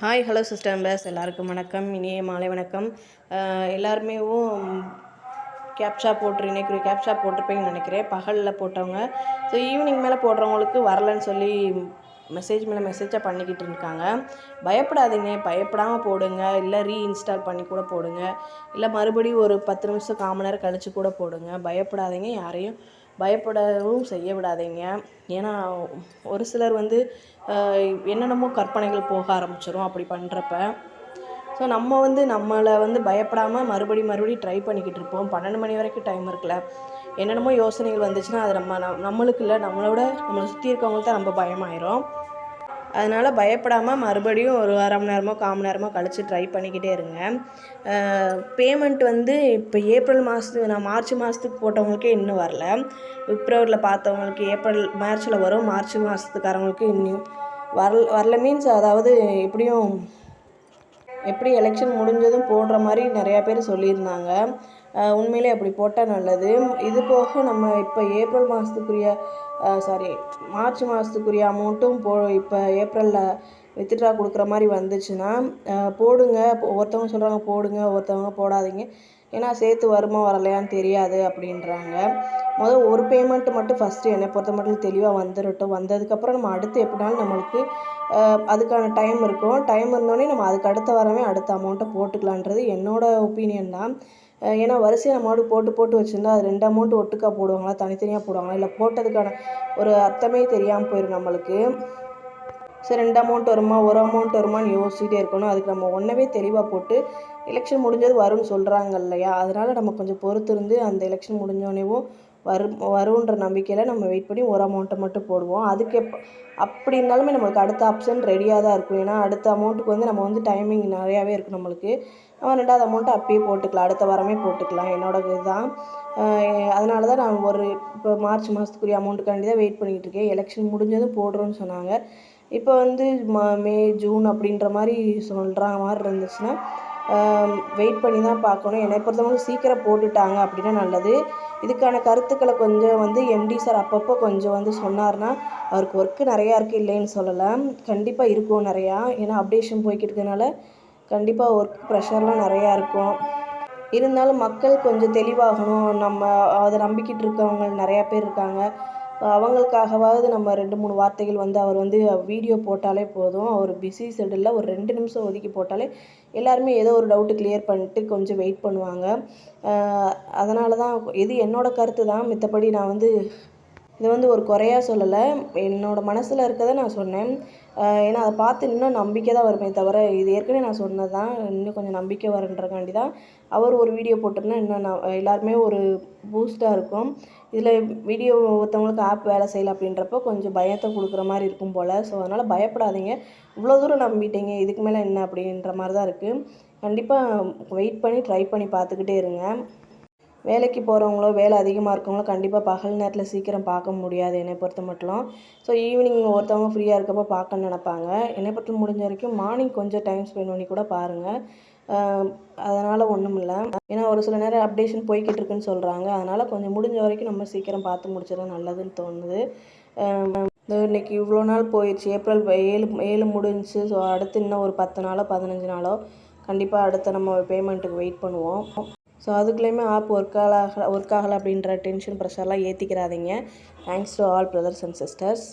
Hi hello sister members எல்லாருக்கும் வணக்கம். இனிய மாலை வணக்கம். எல்லாருமே கேப்ஷா போட்டு இன்னைக்கு கேப்ஷா போட்டிருப்பேன்னு நினைக்கிறேன். பகலில் போட்டவங்க. ஸோ ஈவினிங் மேலே போடுறவங்களுக்கு வரலன்னு சொல்லி மெசேஜ் மேலே மெசேஜாக பண்ணிக்கிட்டு இருக்காங்க. பயப்படாதீங்க. பயப்படாமல் போடுங்க. இல்லை ரீஇன்ஸ்டால் பண்ணி கூட போடுங்க. இல்லை மறுபடியும் ஒரு பத்து நிமிஷம் காமன் நேரம் கழித்து கூட போடுங்க. பயப்படாதீங்க. யாரையும் பயப்படவும் செய்ய விடாதீங்க. ஏன்னா ஒரு சிலர் வந்து என்னென்னமோ கற்பனைகள் போக ஆரம்பிச்சிரும் அப்படி பண்ணுறப்ப ஸோ நம்ம வந்து நம்மளை வந்து பயப்படாமல் மறுபடி மறுபடி ட்ரை பண்ணிக்கிட்டு இருப்போம். பன்னெண்டு மணி வரைக்கும் டைம் இருக்குல்ல. என்னென்னமோ யோசனைகள் வந்துச்சுன்னா அது நம்ம நம்- நம்மளுக்கு இல்லை நம்மளோட நம்மளை சுற்றி இருக்கவங்களுக்கு தான் ரொம்ப பயமாயிரும். அதனால் பயப்படாமல் மறுபடியும் ஒரு அரை மணி நேரமோ கால் மணி நேரமோ கழித்து ட்ரை பண்ணிக்கிட்டே இருங்க. பேமெண்ட் வந்து இப்போ ஏப்ரல் மாதத்துக்கு நான் மார்ச் மாதத்துக்கு போட்டவங்களுக்கே இன்னும் வரல. பிப்ரவரியில் பார்த்தவங்களுக்கு ஏப்ரல் மார்ச்சில் வரும் மார்ச் மாதத்துக்காரவங்களுக்கு இன்னும் வரல வரல மீன்ஸ் அதாவது எப்படியும் எப்படி எலெக்ஷன் முடிஞ்சதும் போடுற மாதிரி நிறையா பேர் சொல்லியிருந்தாங்க. உண்மையிலே அப்படி போட்டால் நல்லது. இது போக நம்ம இப்போ ஏப்ரல் மாதத்துக்குரிய சாரி மார்ச் மாதத்துக்குரிய அமௌண்ட்டும் போ இப்போ ஏப்ரலில் வித்ட்ரா கொடுக்குற மாதிரி வந்துச்சுன்னா போடுங்க. இப்போ ஒருத்தவங்க சொல்கிறாங்க போடுங்க. ஒருத்தவங்க போடாதீங்க. ஏன்னா சேர்த்து வருமா வரலையான்னு தெரியாது அப்படின்றாங்க. முதல் ஒரு பேமெண்ட் மட்டும் ஃபஸ்ட்டு என்னை பொறுத்த மட்டும் தெளிவாக வந்துடட்டும் வந்ததுக்கப்புறம் நம்ம அடுத்து எப்படினாலும் நம்மளுக்கு அதுக்கான டைம் இருக்கும். டைம் இருந்தோடனே நம்ம அதுக்கு அடுத்த வாரமே அடுத்த அமௌண்ட்டை போட்டுக்கலான்றது என்னோடய ஒப்பீனியன் தான். ஏன்னா வரிசையை நம்ம பாட்டுக்கு போட்டு போட்டு வச்சுருந்தா அது ரெண்டு அமௌண்ட் ஒட்டுக்கா போடுவாங்களா தனித்தனியாக போடுவாங்களா? இல்லை போட்டதுக்கான ஒரு அர்த்தமே தெரியாமல் போயிடும் நம்மளுக்கு. சரி ரெண்டு அமௌண்ட் வருமா ஒரு அமௌண்ட் வருமான்னு யோசிச்சுட்டே இருக்கணும். அதுக்கு நம்ம ஒன்றவே தெளிவாக போட்டு எலெக்ஷன் முடிஞ்சது வரும்னு சொல்கிறாங்க இல்லையா? அதனால் நம்ம கொஞ்சம் பொறுத்து இருந்து அந்த எலெக்ஷன் முடிஞ்சோடனேவும் வரும் வரும்ன்ற நம்பிக்கையில் நம்ம வெயிட் பண்ணி ஒரு அமௌண்ட்டை மட்டும் போடுவோம். அதுக்கு எப் அப்படி இருந்தாலுமே நம்மளுக்கு அடுத்த ஆப்ஷன் ரெடியாக தான் இருக்கும். ஏன்னா அடுத்த அமௌண்ட்டுக்கு வந்து நம்ம வந்து டைமிங் நிறையாவே இருக்கும் நம்மளுக்கு. நம்ம ரெண்டாவது அமௌண்ட்டு அப்பயே போட்டுக்கலாம். அடுத்த வாரமே போட்டுக்கலாம். என்னோட இதுதான். அதனால தான் நான் ஒரு இப்போ மார்ச் மாதத்துக்குரிய அமௌண்ட்டுக்காண்டி தான் வெயிட் பண்ணிகிட்டு இருக்கேன். எலெக்ஷன் முடிஞ்சதும் போடுறோன்னு சொன்னாங்க. இப்போ வந்து மே ஜூன் அப்படின்ற மாதிரி சொல்கிற மாதிரி இருந்துச்சுன்னா வெயிட் பண்ணி தான் பார்க்கணும். என்னை பொறுத்தவரை சீக்கிரம் போட்டுட்டாங்க அப்படின்னா நல்லது. இதுக்கான கருத்துக்களை கொஞ்சம் வந்து எம்டி சார் அப்பப்போ கொஞ்சம் வந்து சொன்னார்னா அவருக்கு ஒர்க்கு நிறையா இருக்குது இல்லைன்னு சொல்லலை கண்டிப்பாக இருக்கும் நிறையா. ஏன்னா அப்டேஷன் போய்கிட்டு இருக்கனால கண்டிப்பாக ஒர்க் ப்ரெஷர்லாம் நிறையா இருக்கும். இருந்தாலும் மக்கள் கொஞ்சம் தெளிவாகணும். நம்ம அதை நம்பிக்கிட்டு இருக்கவங்க நிறையா பேர் இருக்காங்க. அவங்களுக்காகவாவது நம்ம ரெண்டு மூணு வார்த்தைகள் வந்து அவர் வந்து வீடியோ போட்டாலே போதும். அவர் பிஸி ஷெடியூலில் ஒரு ரெண்டு நிமிஷம் ஒதுக்கி போட்டாலே எல்லாருமே ஏதோ ஒரு டவுட்டு கிளியர் பண்ணிட்டு கொஞ்சம் வெயிட் பண்ணுவாங்க. அதனால தான் இது என்னோடய கருத்து தான் மித்தபடி நான் வந்து இது வந்து ஒரு குறையாக சொல்லலை. என்னோடய மனசில் இருக்கதை நான் சொன்னேன். ஏன்னா அதை பார்த்து இன்னும் நம்பிக்கை தான் வருமே தவிர இது ஏற்கனவே நான் சொன்னது தான். இன்னும் கொஞ்சம் நம்பிக்கை வருன்றக்காண்டி தான் அவர் ஒரு வீடியோ போட்டிருந்தா இன்னும் நான் எல்லாருமே ஒரு பூஸ்ட்டாக இருக்கும். இதில் வீடியோ ஒருத்தவங்களுக்கு ஆப் வேலை செய்யலை அப்படின்றப்போ கொஞ்சம் பயத்தை கொடுக்குற மாதிரி இருக்கும் போல். ஸோ அதனால் பயப்படாதீங்க. இவ்வளோ தூரம் நம்பிட்டீங்க இதுக்கு மேலே என்ன அப்படின்ற மாதிரி தான் இருக்குது கண்டிப்பாக வெயிட் பண்ணி ட்ரை பண்ணி பார்த்துக்கிட்டே இருங்க. வேலைக்கு போகிறவங்களோ வேலை அதிகமாக இருக்கவங்களோ கண்டிப்பாக பகல் நேரத்தில் சீக்கிரம் பார்க்க முடியாது என்னை பொறுத்த மட்டும். ஸோ ஈவினிங் ஒருத்தவங்க ஃப்ரீயாக இருக்கப்போ பார்க்க நினைப்பாங்க. என்னை பொறுத்த முடிஞ்ச வரைக்கும் மார்னிங் கொஞ்சம் டைம் ஸ்பெண்ட் பண்ணி கூட பாருங்கள் அதனால் ஒன்றும் இல்லை. ஏன்னா ஒரு சில நேரம் அப்டேஷன் போய்கிட்டு இருக்குன்னு சொல்கிறாங்க அதனால் கொஞ்சம் முடிஞ்ச வரைக்கும் நம்ம சீக்கிரம் பார்த்து முடிச்சிடலாம் நல்லதுன்னு தோணுது. ஆஹ் இன்னைக்கு இவ்வளோ நாள் போயிடுச்சு ஏப்ரல் ஏழு ஏழு முடிஞ்சு. ஸோ அடுத்து இன்னும் ஒரு பத்து நாளோ பதினஞ்சு நாளோ கண்டிப்பாக அடுத்த நம்ம பேமெண்ட்டுக்கு வெயிட் பண்ணுவோம். ஸோ அதுக்குள்ளேயுமே ஆப் ஒர்க் ஆகல ஒர்க் ஆகலை அப்படின்ற டென்ஷன் ப்ரெஷர்லாம் ஏற்றிக்கிறாதீங்க thanks to all brothers and sisters